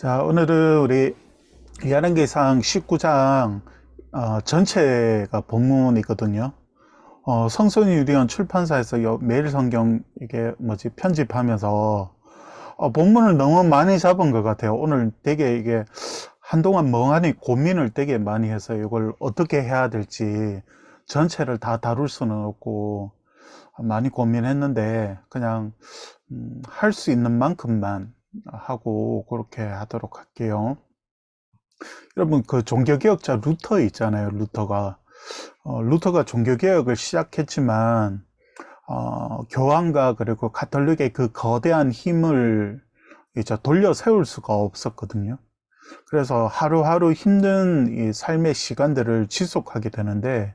자, 오늘은 우리 야랑계상 19장 어, 전체가 본문이거든요. 어, 성선이 유리원 출판사에서 요- 매일 성경 이게 뭐지 편집하면서 어, 본문을 너무 많이 잡은 것 같아요. 오늘 되게 이게 한동안 멍하니 고민을 되게 많이 해서 이걸 어떻게 해야 될지 전체를 다 다룰 수는 없고 많이 고민했는데 그냥 음, 할 수 있는 만큼만 하고 그렇게 하도록 할게요. 여러분 그 종교개혁자 루터 있잖아요. 루터가 어, 루터가 종교개혁을 시작했지만 어, 교황과 그리고 가톨릭의 그 거대한 힘을 이제 돌려 세울 수가 없었거든요. 그래서 하루하루 힘든 이 삶의 시간들을 지속하게 되는데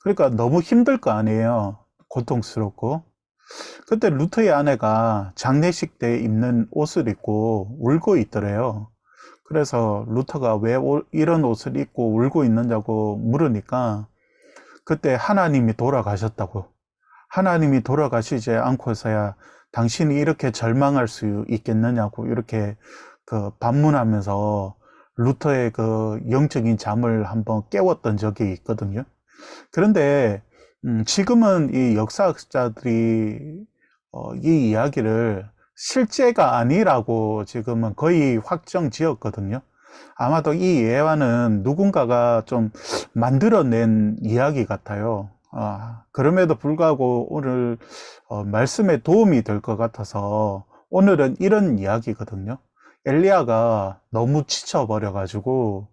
그러니까 너무 힘들 거 아니에요. 고통스럽고. 그때 루터의 아내가 장례식 때 입는 옷을 입고 울고 있더래요. 그래서 루터가 왜 오- 이런 옷을 입고 울고 있느냐고 물으니까 그때 하나님이 돌아가셨다고. 하나님이 돌아가시지 않고서야 당신이 이렇게 절망할 수 있겠느냐고 이렇게 그 반문하면서 루터의 그 영적인 잠을 한번 깨웠던 적이 있거든요. 그런데 음, 지금은 이 역사학자들이 어, 이 이야기를 실제가 아니라고 지금은 거의 확정 지었거든요. 아마도 이 예화는 누군가가 좀 만들어낸 이야기 같아요. 아, 그럼에도 불구하고 오늘 어, 말씀에 도움이 될 것 같아서 오늘은 이런 이야기거든요. 엘리야가 너무 지쳐버려 가지고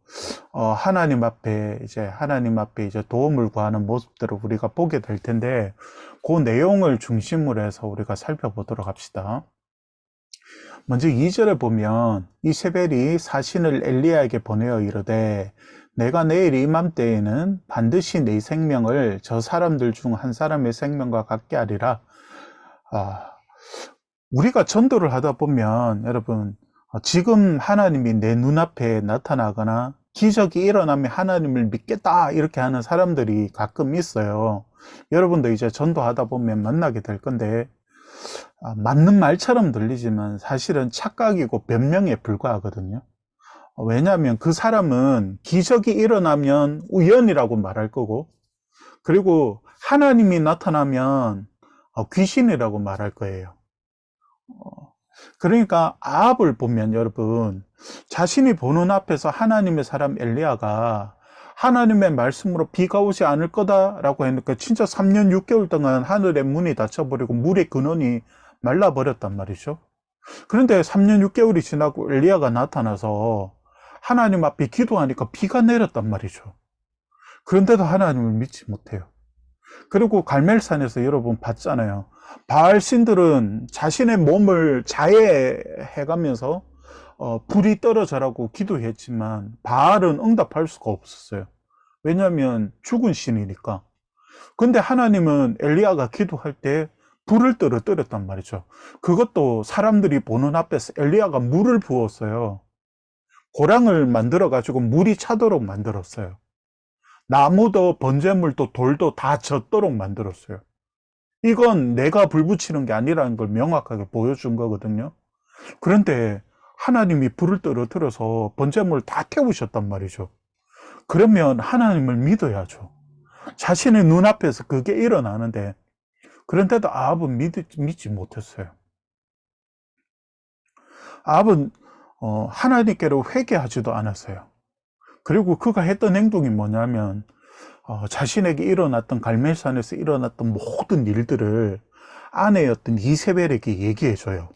어, 하나님 앞에 이제 하나님 앞에 이제 도움을 구하는 모습들을 우리가 보게 될 텐데 그 내용을 중심으로 해서 우리가 살펴보도록 합시다. 먼저 2절에 보면 이세벨이 사신을 엘리야에게 보내어 이르되 내가 내일 이맘때에는 반드시 네 생명을 저 사람들 중 한 사람의 생명과 같게 하리라. 아, 우리가 전도를 하다 보면 여러분 어, 지금 하나님이 내 눈앞에 나타나거나 기적이 일어나면 하나님을 믿겠다 이렇게 하는 사람들이 가끔 있어요. 여러분도 이제 전도하다 보면 만나게 될 건데 아, 맞는 말처럼 들리지만 사실은 착각이고 변명에 불과하거든요. 어, 왜냐하면 그 사람은 기적이 일어나면 우연이라고 말할 거고 그리고 하나님이 나타나면 어, 귀신이라고 말할 거예요. 어, 그러니까 아합을 보면 여러분 자신이 보는 앞에서 하나님의 사람 엘리야가 하나님의 말씀으로 비가 오지 않을 거다라고 했으니까 진짜 3년 6개월 동안 하늘의 문이 닫혀버리고 물의 근원이 말라버렸단 말이죠. 그런데 3년 6개월이 지나고 엘리야가 나타나서 하나님 앞에 기도하니까 비가 내렸단 말이죠. 그런데도 하나님을 믿지 못해요. 그리고 갈멜산에서 여러분 봤잖아요. 바알 신들은 자신의 몸을 자해해가면서 어, 불이 떨어져라고 기도했지만 바알은 응답할 수가 없었어요. 왜냐하면 죽은 신이니까. 근데 하나님은 엘리야가 기도할 때 불을 떨어뜨렸단 말이죠. 그것도 사람들이 보는 앞에서 엘리야가 물을 부었어요. 고랑을 만들어 가지고 물이 차도록 만들었어요. 나무도 번제물도 돌도 다 젖도록 만들었어요. 이건 내가 불 붙이는 게 아니라는 걸 명확하게 보여준 거거든요. 그런데 하나님이 불을 떨어뜨려서 번제물을 다 태우셨단 말이죠. 그러면 하나님을 믿어야죠. 자신의 눈앞에서 그게 일어나는데 그런데도 아합은 믿, 믿지 못했어요. 아합은 어, 하나님께로 회개하지도 않았어요. 그리고 그가 했던 행동이 뭐냐면 어, 자신에게 일어났던 갈멜산에서 일어났던 모든 일들을 아내였던 이세벨에게 얘기해 줘요.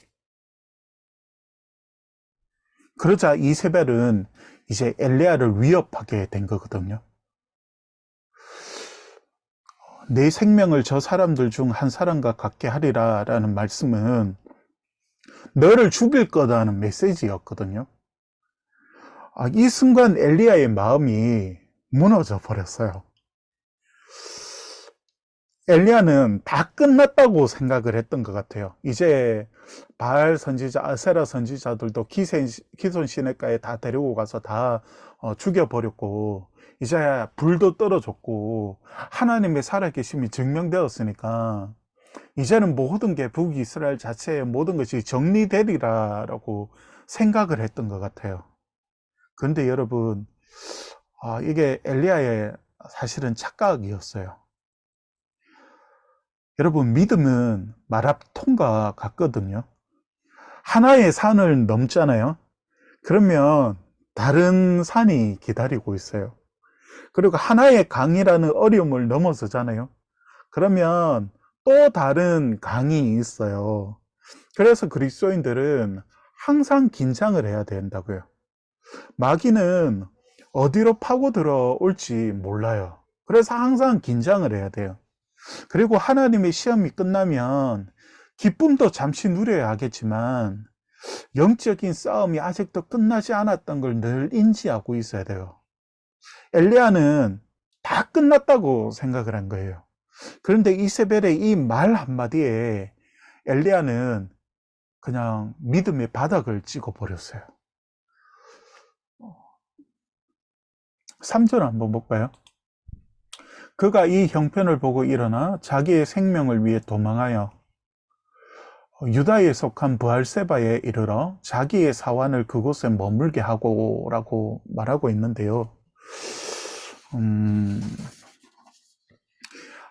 그러자 이세벨은 이제 엘레아를 위협하게 된 거거든요. 내 생명을 저 사람들 중 한 사람과 같게 하리라 라는 말씀은 너를 죽일 거다는 메시지였거든요. 아, 이 순간 엘리야의 마음이 무너져 버렸어요. 엘리야는 다 끝났다고 생각을 했던 것 같아요. 이제 바알 선지자, 아세라 선지자들도 기생, 기손 시내가에 다 데리고 가서 다 어, 죽여버렸고, 이제 불도 떨어졌고, 하나님의 살아계심이 증명되었으니까, 이제는 모든 게 북이스라엘 자체의 모든 것이 정리되리라라고 생각을 했던 것 같아요. 그런데 여러분, 아, 이게 엘리야의 사실은 착각이었어요. 여러분, 믿음은 마라톤과 같거든요. 하나의 산을 넘잖아요. 그러면 다른 산이 기다리고 있어요. 그리고 하나의 강이라는 어려움을 넘어서잖아요. 그러면 또 다른 강이 있어요. 그래서 그리스도인들은 항상 긴장을 해야 된다고요. 마귀는 어디로 파고 들어 올지 몰라요. 그래서 항상 긴장을 해야 돼요. 그리고 하나님의 시험이 끝나면 기쁨도 잠시 누려야 하겠지만 영적인 싸움이 아직도 끝나지 않았던 걸 늘 인지하고 있어야 돼요. 엘리야는 다 끝났다고 생각을 한 거예요. 그런데 이세벨의 이 말 한마디에 엘리야는 그냥 믿음의 바닥을 찍어 버렸어요. 3절 한번 볼까요? 그가 이 형편을 보고 일어나 자기의 생명을 위해 도망하여 유다에 속한 부할세바에 이르러 자기의 사환을 그곳에 머물게 하고라고 말하고 있는데요. 음,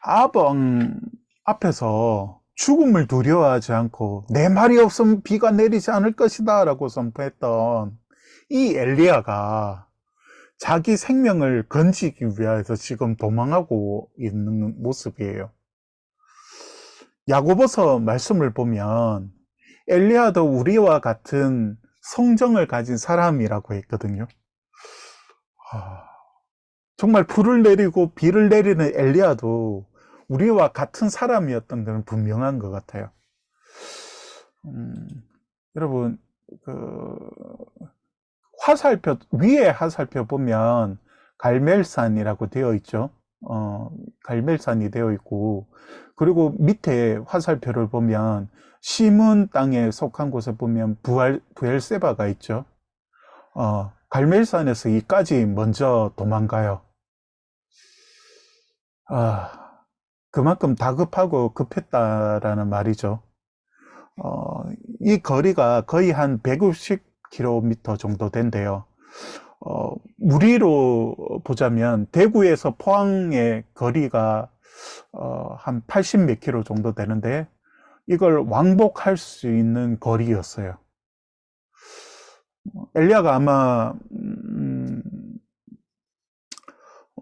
아방 앞에서 죽음을 두려워하지 않고 내 말이 없으면 비가 내리지 않을 것이다 라고 선포했던 이 엘리야가 자기 생명을 건지기 위해서 지금 도망하고 있는 모습이에요. 야고보서 말씀을 보면 엘리야도 우리와 같은 성정을 가진 사람이라고 했거든요. 아, 정말 불을 내리고 비를 내리는 엘리야도 우리와 같은 사람이었던 것은 분명한 것 같아요. 음, 여러분, 그, 화살표, 위에 화살표 보면 갈멜산이라고 되어 있죠. 어, 갈멜산이 되어 있고, 그리고 밑에 화살표를 보면 시문 땅에 속한 곳에 보면 부알, 부엘세바가 있죠. 어, 갈멜산에서 이까지 먼저 도망가요. 아, 그만큼 다급하고 급했다라는 말이죠. 어, 이 거리가 거의 한 150km 정도 된대요. 어, 우리로 보자면 대구에서 포항의 거리가 어, 한 80 몇 킬로 정도 되는데 이걸 왕복할 수 있는 거리였어요. 엘리야가 아마 음,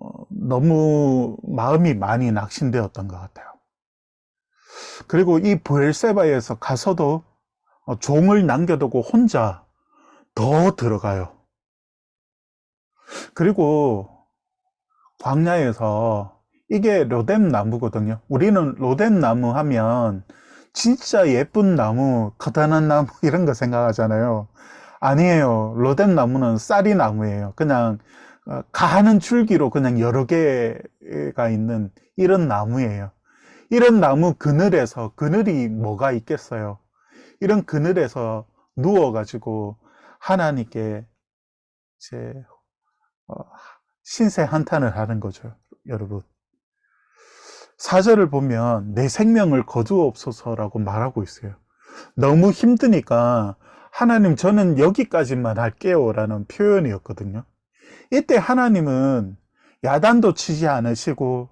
어, 너무 마음이 많이 낙심되었던 것 같아요. 그리고 이 부엘세바에서 가서도 어, 종을 남겨두고 혼자 더 들어가요. 그리고 광야에서 이게 로뎀 나무거든요. 우리는 로뎀 나무 하면 진짜 예쁜 나무, 커다란 나무 이런 거 생각하잖아요. 아니에요. 로뎀 나무는 쌀이 나무예요. 그냥 어, 가는 줄기로 그냥 여러 개가 있는 이런 나무예요. 이런 나무 그늘에서 그늘이 뭐가 있겠어요? 이런 그늘에서 누워가지고 하나님께 이제 어, 신세 한탄을 하는 거죠, 여러분. 사절을 보면 내 생명을 거두옵소서라고 말하고 있어요. 너무 힘드니까 하나님 저는 여기까지만 할게요 라는 표현이었거든요. 이때 하나님은 야단도 치지 않으시고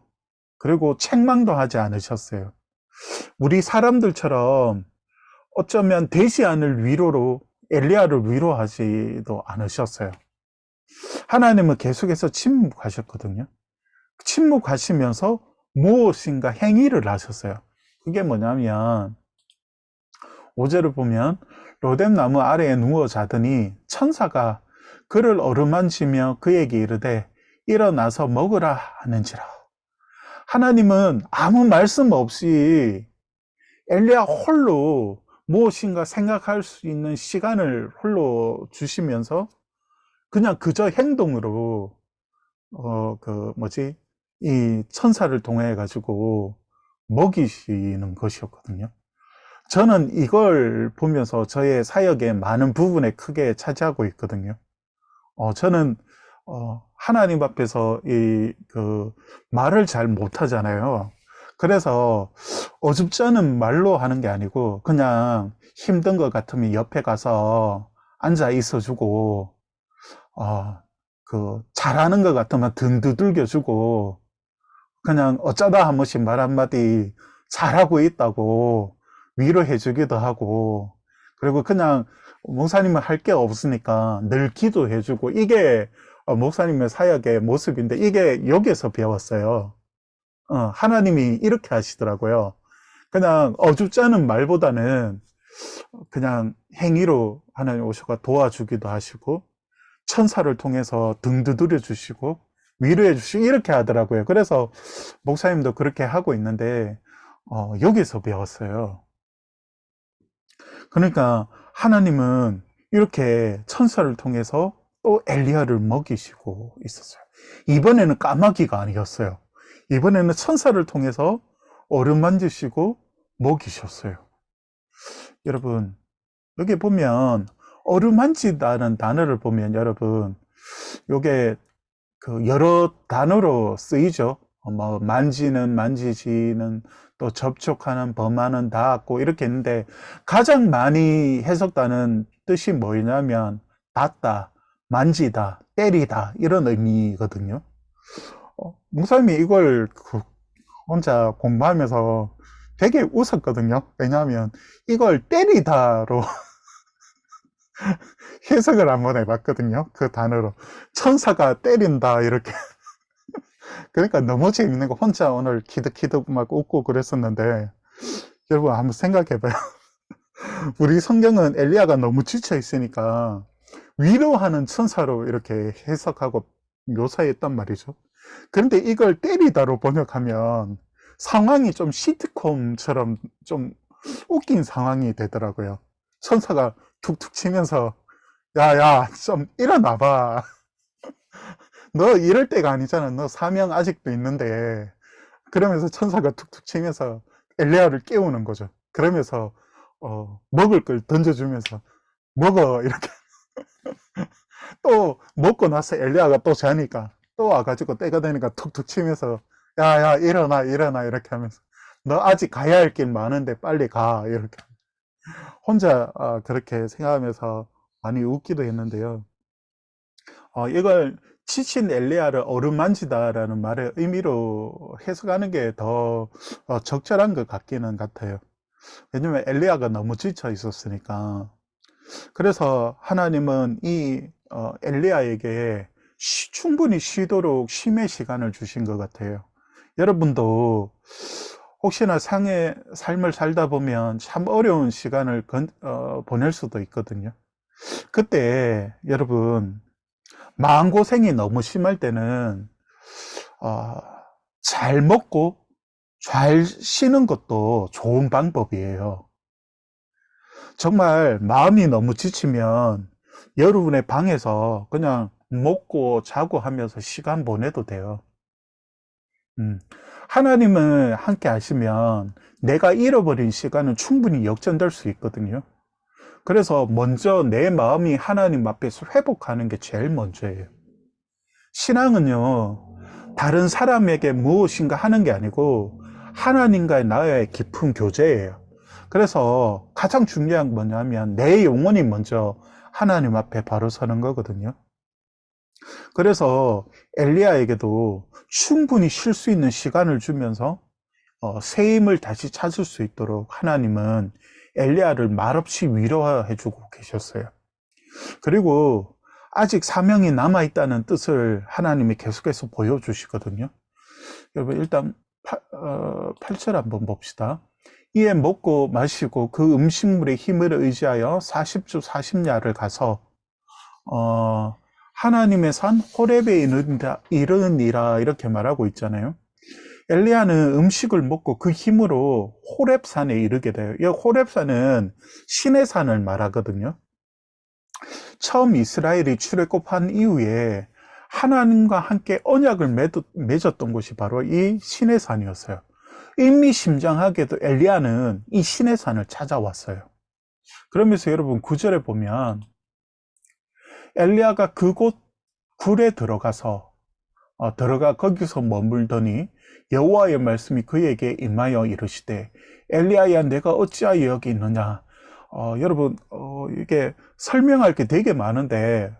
그리고 책망도 하지 않으셨어요. 우리 사람들처럼 어쩌면 되지 않을 위로로 엘리야를 위로하지도 않으셨어요. 하나님은 계속해서 침묵하셨거든요. 침묵하시면서 무엇인가 행위를 하셨어요. 그게 뭐냐면 5절을 보면 로뎀 나무 아래에 누워 자더니 천사가 그를 어루만지며 그에게 이르되 일어나서 먹으라 하는지라. 하나님은 아무 말씀 없이 엘리야 홀로 무엇인가 생각할 수 있는 시간을 홀로 주시면서 그냥 그저 행동으로 어 그 뭐지 이 천사를 통해 가지고 먹이시는 것이었거든요. 저는 이걸 보면서 저의 사역의 많은 부분에 크게 차지하고 있거든요. 어, 저는 어, 하나님 앞에서 이 그 말을 잘 못하잖아요. 그래서 어줍지 않은 말로 하는 게 아니고 그냥 힘든 것 같으면 옆에 가서 앉아 있어주고 어, 그 잘하는 것 같으면 등 두들겨주고 그냥 어쩌다 한 번씩 말 한마디 잘하고 있다고 위로해주기도 하고 그리고 그냥 목사님은 할 게 없으니까 늘 기도해주고 이게 어, 목사님의 사역의 모습인데 이게 여기서 배웠어요. 어, 하나님이 이렇게 하시더라고요. 그냥 어줍지 않은 말보다는 그냥 행위로 하나님 오셔가 도와주기도 하시고 천사를 통해서 등 두드려 주시고 위로해 주시고 이렇게 하더라고요. 그래서 목사님도 그렇게 하고 있는데 어, 여기서 배웠어요. 그러니까 하나님은 이렇게 천사를 통해서 또 엘리야를 먹이시고 있었어요. 이번에는 까마귀가 아니었어요. 이번에는 천사를 통해서 얼음 만지시고 먹이셨어요. 여러분, 여기 보면 얼음 만지다는 단어를 보면 여러분, 요게 그 여러 단어로 쓰이죠. 어, 뭐 만지는 만지지는 또 접촉하는 범하는 닿았고 이렇게 있는데 가장 많이 해석되는 뜻이 뭐냐면 닿다, 만지다, 때리다 이런 의미거든요. 어, 목사님이 이걸 그 혼자 공부하면서 되게 웃었거든요. 왜냐하면 이걸 때리다로 해석을 한번 해봤거든요. 그 단어로 천사가 때린다 이렇게 그러니까 너무 재밌는 거 혼자 오늘 키득키득 막 웃고 그랬었는데 여러분 한번 생각해봐요. 우리 성경은 엘리야가 너무 지쳐 있으니까 위로하는 천사로 이렇게 해석하고 묘사했단 말이죠. 그런데 이걸 때리다로 번역하면 상황이 좀 시트콤처럼 좀 웃긴 상황이 되더라고요. 천사가 툭툭 치면서 야야 좀 일어나봐. 너 이럴 때가 아니잖아. 너 사명 아직도 있는데. 그러면서 천사가 툭툭 치면서 엘레아를 깨우는 거죠. 그러면서 어, 먹을 걸 던져주면서 먹어 이렇게 또 먹고 나서 엘리야가 또 자니까 또 와가지고 때가 되니까 툭툭 치면서 야야 일어나 일어나 이렇게 하면서 너 아직 가야 할 길 많은데 빨리 가 이렇게 혼자 어, 그렇게 생각하면서 많이 웃기도 했는데요. 어, 이걸 지친 엘리야를 어루만지다라는 말의 의미로 해석하는 게 더 적절한 것 같기는 같아요. 왜냐면 엘리야가 너무 지쳐 있었으니까. 그래서 하나님은 이 어, 엘리야에게 쉬- 충분히 쉬도록 쉼의 시간을 주신 것 같아요. 여러분도 혹시나 상의 삶을 살다 보면 참 어려운 시간을 건- 어, 보낼 수도 있거든요. 그때 여러분 마음고생이 너무 심할 때는 어, 잘 먹고 잘 쉬는 것도 좋은 방법이에요. 정말 마음이 너무 지치면 여러분의 방에서 그냥 먹고 자고 하면서 시간 보내도 돼요. 음, 하나님을 함께 하시면 내가 잃어버린 시간은 충분히 역전될 수 있거든요. 그래서 먼저 내 마음이 하나님 앞에서 회복하는 게 제일 먼저예요. 신앙은요, 다른 사람에게 무엇인가 하는 게 아니고 하나님과의 나의 깊은 교제예요. 그래서 가장 중요한 건 뭐냐면 내 영혼이 먼저 하나님 앞에 바로 서는 거거든요. 그래서 엘리야에게도 충분히 쉴 수 있는 시간을 주면서 어, 새 힘을 다시 찾을 수 있도록 하나님은 엘리야를 말없이 위로해 주고 계셨어요. 그리고 아직 사명이 남아 있다는 뜻을 하나님이 계속해서 보여주시거든요. 여러분 일단 8, 어, 8절 한번 봅시다. 이에 먹고 마시고 그 음식물의 힘을 의지하여 40주 40야를 가서 어, 하나님의 산 호렙에 이르니라, 이르니라 이렇게 말하고 있잖아요. 엘리야는 음식을 먹고 그 힘으로 호렙산에 이르게 돼요. 이 호렙산은 신의 산을 말하거든요. 처음 이스라엘이 출애굽한 이후에 하나님과 함께 언약을 맺었던 곳이 바로 이 신의 산이었어요. 의미심장하게도 엘리야는 이 신의 산을 찾아왔어요. 그러면서 여러분 구절에 보면 엘리야가 그곳 굴에 들어가서 어, 들어가 거기서 머물더니 여호와의 말씀이 그에게 임하여 이르시되 엘리야야 내가 어찌하여 여기 있느냐? 어, 여러분 어, 이게 설명할 게 되게 많은데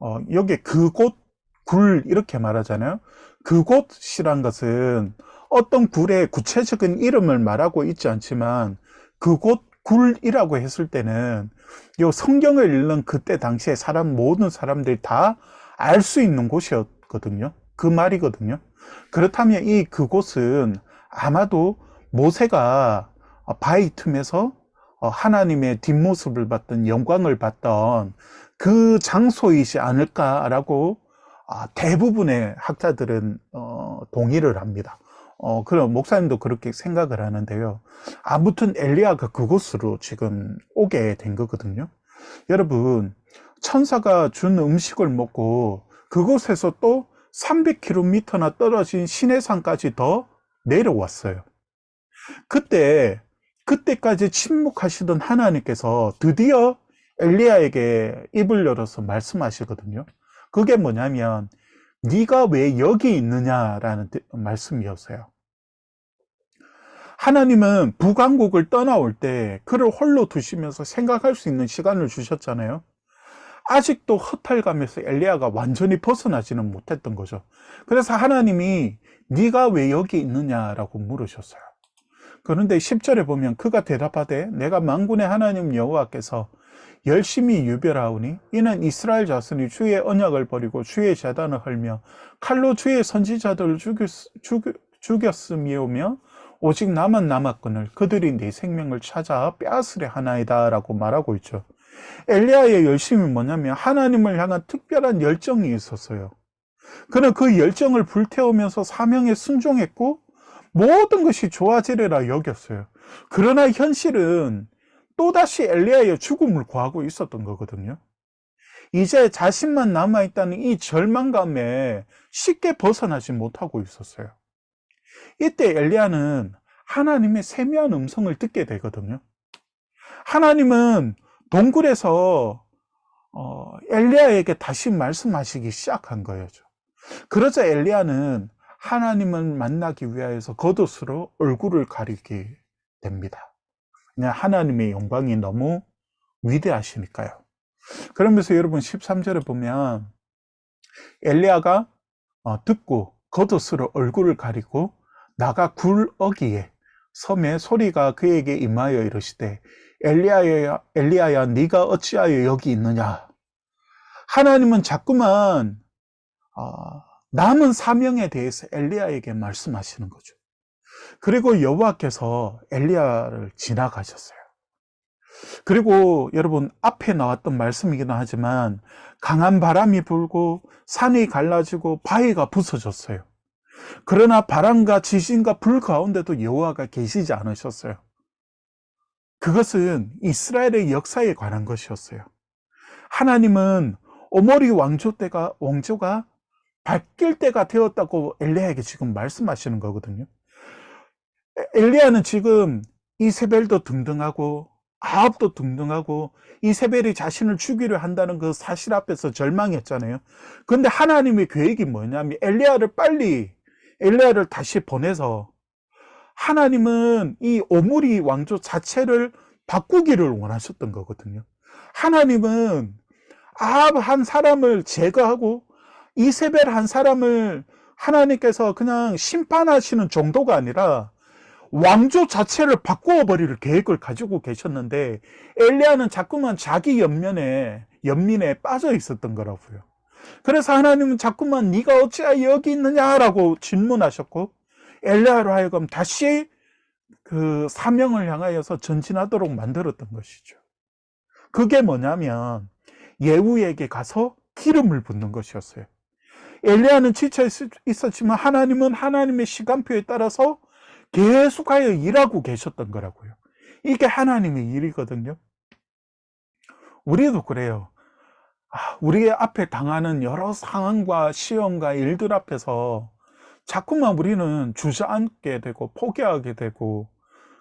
어, 여기 그곳 굴 이렇게 말하잖아요. 그곳이란 것은 어떤 굴의 구체적인 이름을 말하고 있지 않지만 그곳 굴이라고 했을 때는 요 성경을 읽는 그때 당시에 사람 모든 사람들이 다 알 수 있는 곳이었거든요. 그 말이거든요. 그렇다면 이 그곳은 아마도 모세가 바위 틈에서 어, 하나님의 뒷모습을 봤던 영광을 봤던 그 장소이지 않을까라고 아, 대부분의 학자들은 어, 동의를 합니다. 어, 그럼 목사님도 그렇게 생각을 하는데요. 아무튼 엘리야가 그곳으로 지금 오게 된 거거든요. 여러분, 천사가 준 음식을 먹고 그곳에서 또 300km나 떨어진 시내산까지 더 내려왔어요. 그때, 그때까지 침묵하시던 하나님께서 드디어 엘리야에게 입을 열어서 말씀하시거든요. 그게 뭐냐면, 네가 왜 여기 있느냐라는 뜻- 말씀이었어요. 하나님은 북왕국을 떠나올 때 그를 홀로 두시면서 생각할 수 있는 시간을 주셨잖아요. 아직도 허탈감에서 엘리야가 완전히 벗어나지는 못했던 거죠. 그래서 하나님이 네가 왜 여기 있느냐라고 물으셨어요. 그런데 10절에 보면 그가 대답하되 내가 만군의 하나님 여호와께서 열심히 유별하오니 이는 이스라엘 자손이 주의 언약을 버리고 주의 재단을 헐며 칼로 주의 선지자들을 죽였, 죽, 죽였 음이오며 오직 나만 남았거늘 그들이 네 생명을 찾아 빼앗으려 하나이다 라고 말하고 있죠. 엘리야의 열심이 뭐냐면 하나님을 향한 특별한 열정이 있었어요. 그는 그 열정을 불태우면서 사명에 순종했고 모든 것이 좋아지리라 여겼어요. 그러나 현실은 또다시 엘리야의 죽음을 구하고 있었던 거거든요. 이제 자신만 남아있다는 이 절망감에 쉽게 벗어나지 못하고 있었어요. 이때 엘리야는 하나님의 세미한 음성을 듣게 되거든요. 하나님은 동굴에서 어, 엘리야에게 다시 말씀하시기 시작한 거예요. 그러자 엘리야는 하나님을 만나기 위하여서 겉옷으로 얼굴을 가리게 됩니다. 그냥 하나님의 영광이 너무 위대하시니까요. 그러면서 여러분 13절에 보면 엘리야가 어, 듣고 겉옷으로 얼굴을 가리고 나가 굴 어기에 섬에 소리가 그에게 임하여 이르시되 엘리야야 엘리야야 네가 어찌하여 여기 있느냐 하나님은 자꾸만 어, 남은 사명에 대해서 엘리야에게 말씀하시는 거죠. 그리고 여호와께서 엘리야를 지나가셨어요. 그리고 여러분 앞에 나왔던 말씀이기도 하지만 강한 바람이 불고 산이 갈라지고 바위가 부서졌어요. 그러나 바람과 지진과 불 가운데도 여호와가 계시지 않으셨어요. 그것은 이스라엘의 역사에 관한 것이었어요. 하나님은 오모리 왕조 때가 왕조가 바뀔 때가 되었다고 엘리야에게 지금 말씀하시는 거거든요. 엘리야는 지금 이세벨도 등등하고 아합도 등등하고 이세벨이 자신을 죽이려 한다는 그 사실 앞에서 절망했잖아요. 근데 하나님의 계획이 뭐냐면 엘리야를 빨리 엘리야를 다시 보내서 하나님은 이 오므리 왕조 자체를 바꾸기를 원하셨던 거거든요. 하나님은 아합 한 사람을 제거하고 이세벨 한 사람을 하나님께서 그냥 심판하시는 정도가 아니라 왕조 자체를 바꾸어 버릴 계획을 가지고 계셨는데 엘리야는 자꾸만 자기 연면에 연민에 빠져 있었던 거라고요. 그래서 하나님은 자꾸만 네가 어찌하여 여기 있느냐라고 질문하셨고 엘리야로 하여금 다시 그 사명을 향하여서 전진하도록 만들었던 것이죠. 그게 뭐냐면 예후에게 가서 기름을 붓는 것이었어요. 엘리야는 지쳐 있었지만 하나님은 하나님의 시간표에 따라서 계속하여 일하고 계셨던 거라고요. 이게 하나님의 일이거든요. 우리도 그래요. 아, 우리 앞에 당하는 여러 상황과 시험과 일들 앞에서 자꾸만 우리는 주저앉게 되고 포기하게 되고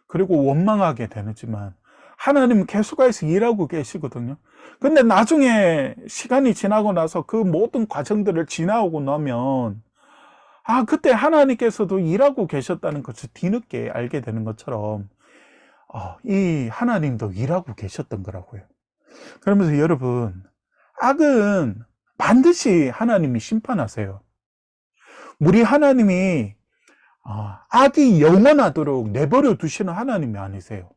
그리고 원망하게 되지만 하나님은 계속해서 일하고 계시거든요. 근데 나중에 시간이 지나고 나서 그 모든 과정들을 지나오고 나면 아, 그때 하나님께서도 일하고 계셨다는 것을 뒤늦게 알게 되는 것처럼, 어, 이 하나님도 일하고 계셨던 거라고요. 그러면서 여러분, 악은 반드시 하나님이 심판하세요. 우리 하나님이 어, 악이 영원하도록 내버려 두시는 하나님이 아니세요.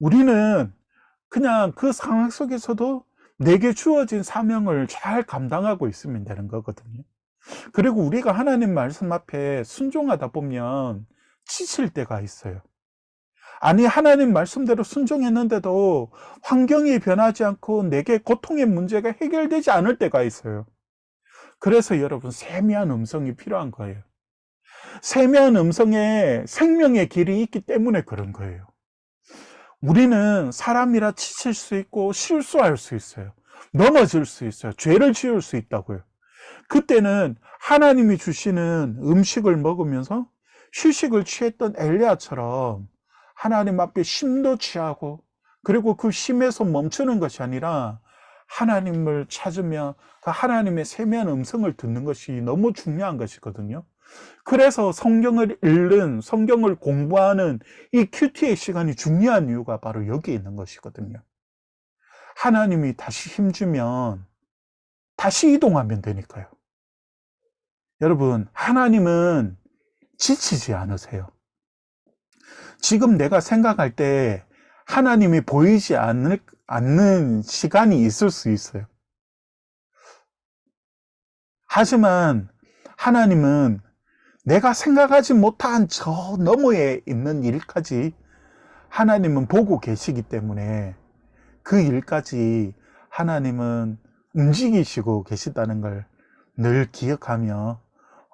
우리는 그냥 그 상황 속에서도 내게 주어진 사명을 잘 감당하고 있으면 되는 거거든요. 그리고 우리가 하나님 말씀 앞에 순종하다 보면 지칠 때가 있어요. 아니, 하나님 말씀대로 순종했는데도 환경이 변하지 않고 내게 고통의 문제가 해결되지 않을 때가 있어요. 그래서 여러분, 세미한 음성이 필요한 거예요. 세미한 음성에 생명의 길이 있기 때문에 그런 거예요. 우리는 사람이라 지칠 수 있고 실수할 수 있어요. 넘어질 수 있어요. 죄를 지을 수 있다고요. 그때는 하나님이 주시는 음식을 먹으면서 휴식을 취했던 엘리야처럼 하나님 앞에 쉼도 취하고 그리고 그 쉼에서 멈추는 것이 아니라 하나님을 찾으며 그 하나님의 세미한 음성을 듣는 것이 너무 중요한 것이거든요. 그래서 성경을 읽는, 성경을 공부하는 이 큐티의 시간이 중요한 이유가 바로 여기에 있는 것이거든요. 하나님이 다시 힘주면 다시 이동하면 되니까요. 여러분, 하나님은 지치지 않으세요. 지금 내가 생각할 때 하나님이 보이지 않을, 않는 시간이 있을 수 있어요. 하지만 하나님은 내가 생각하지 못한 저 너머에 있는 일까지 하나님은 보고 계시기 때문에 그 일까지 하나님은 움직이시고 계시다는 걸 늘 기억하며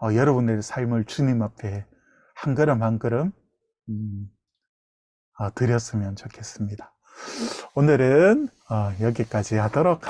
어, 여러분의 삶을 주님 앞에 한 걸음 한 걸음 음, 어, 드렸으면 좋겠습니다. 오늘은 어, 여기까지 하도록